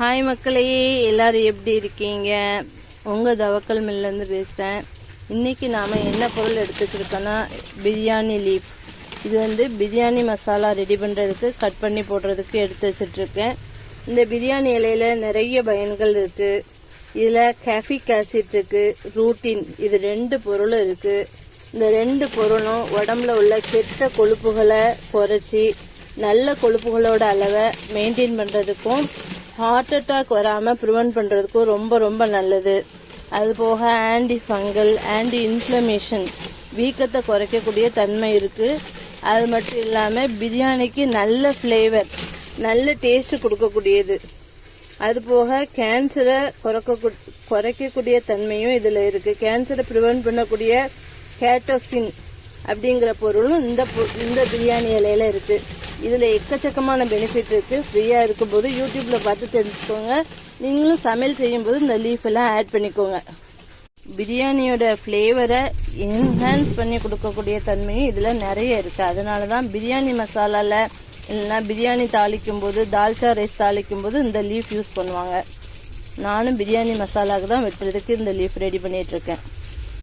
Hi மக்களே. எல்லாரும் எப்படி இருக்கீங்க? உங்கள் தவக்கல் மில்லேருந்து பேசுகிறேன் இன்னைக்கு நாம் என்ன பொருள் எடுத்துக்கிருக்கோன்னா பிரியாணி லீஃப். இது வந்து பிரியாணி மசாலா ரெடி பண்ணுறதுக்கு கட் பண்ணி போடுறதுக்கு எடுத்து வச்சிட்ருக்கேன். இந்த பிரியாணி இலையில நிறைய பயன்கள் இருக்குது இதில் கேஃபிக் ஆசிட் இருக்குது ரூட்டின் இது ரெண்டு பொருளும் இருக்குது இந்த ரெண்டு பொருளும் உடம்புல உள்ள கெட்ட கொழுப்புகளை குறைச்சி நல்ல கொழுப்புகளோட அளவை மெயின்டைன் பண்ணுறதுக்கும் ஹார்ட் அட்டாக் வராமல் ப்ரிவென்ட் பண்ணுறதுக்கும் ரொம்ப ரொம்ப நல்லது. அது போக ஆன்டி ஃபங்கல் ஆன்டி இன்ஃப்ளமேஷன் வீக்கத்தை குறைக்கக்கூடிய தன்மை இருக்குது அது மட்டும் இல்லாமல் பிரியாணிக்கு நல்ல ஃப்ளேவர் நல்ல டேஸ்ட் கொடுக்கக்கூடியது. அது போக கேன்சரை குறைக்க குறைக்கக்கூடிய தன்மையும் இதில் இருக்குது கேன்சரை ப்ரிவென்ட் பண்ணக்கூடிய கேட்டோசின் அப்படிங்கிற பொருளும் இந்த பொ- இந்த பிரியாணி இலையில இருக்குது இதில் எக்கச்சக்கமான பெனிஃபிட் இருக்குது ஃப்ரீயாக இருக்கும்போது யூடியூப்பில் பார்த்து தெரிஞ்சுக்கோங்க. நீங்களும் சமையல் செய்யும்போது இந்த லீஃப் எல்லாம் ஆட் பண்ணிக்கோங்க. பிரியாணியோட ஃப்ளேவரை என்ஹான்ஸ் பண்ணி கொடுக்கக்கூடிய தன்மையும் இதில் நிறைய இருக்குது அதனால தான் பிரியாணி மசாலாவில் இல்லைன்னா பிரியாணி தாளிக்கும் போது தால்ச்சா ரைஸ் தாளிக்கும் போது இந்த லீஃப் யூஸ் பண்ணுவாங்க. நானும் பிரியாணி மசாலாவுக்கு தான் வெட்டுறதுக்கு இந்த லீஃப் ரெடி பண்ணிகிட்ருக்கேன் இருக்கேன்.